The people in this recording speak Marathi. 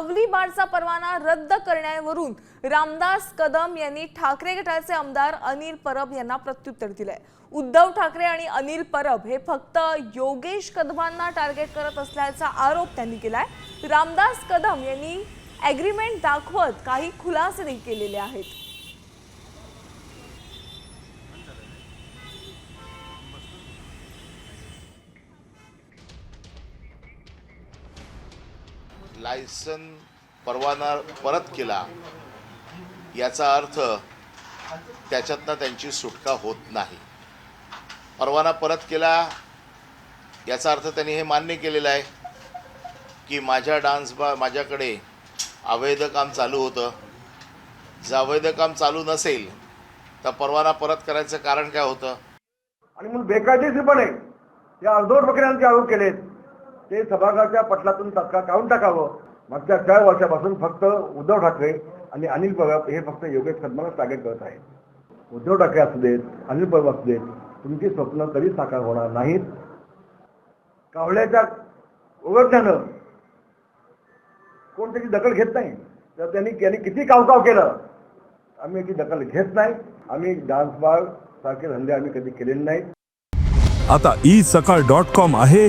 अवली बारचा परवाना रद्द करण्यावरून रामदास कदम यांनी ठाकरे गटाचे आमदार अनिल परब यांना प्रत्युत्तर दिलंय. उद्धव ठाकरे आणि अनिल परब हे फक्त योगेश कदमांना टार्गेट करत असल्याचा आरोप त्यांनी केलाय. रामदास कदम यांनी ॲग्रीमेंट दाखवत काही खुलासे केलेले आहेत. लायसन परवाना परत केला याचा अर्थ त्याच्यातनं त्यांची सुटका होत नाही. परवाना परत केला याचा अर्थ त्यांनी हे मान्य केलेलं आहे की माझ्या डान्स बा माझ्याकडे अवैध काम चालू होतं. जर अवैध काम चालू नसेल तर परवाना परत करायचं कारण काय होतं? आणि म्हणून बेकायदेशीरपणे या अर्धवट बकऱ्यांचे आरोप केलेत. ते सभागृहाच्या पटलातून तत्काळ काढून टाकावं. मागच्या चार वर्षापासून फक्त उद्धव ठाकरे आणि अनिल परब हे फक्त योगेश कदमाला टार्गेट करत आहेत. उद्धव ठाकरे असू देत अनिल परब असू देत तुमची स्वप्न कधीच साकार होणार नाहीत. कावळ्याच्या ओळखण्यानं कोण त्याची दखल घेत नाही तर त्यांनी त्यांनी किती कावकाव केलं? आम्ही याची दखल घेत नाही. आम्ही डान्स बार सारखे धंदे आम्ही कधी केलेले नाहीत. आता ई सकाळ डॉट कॉम आहे.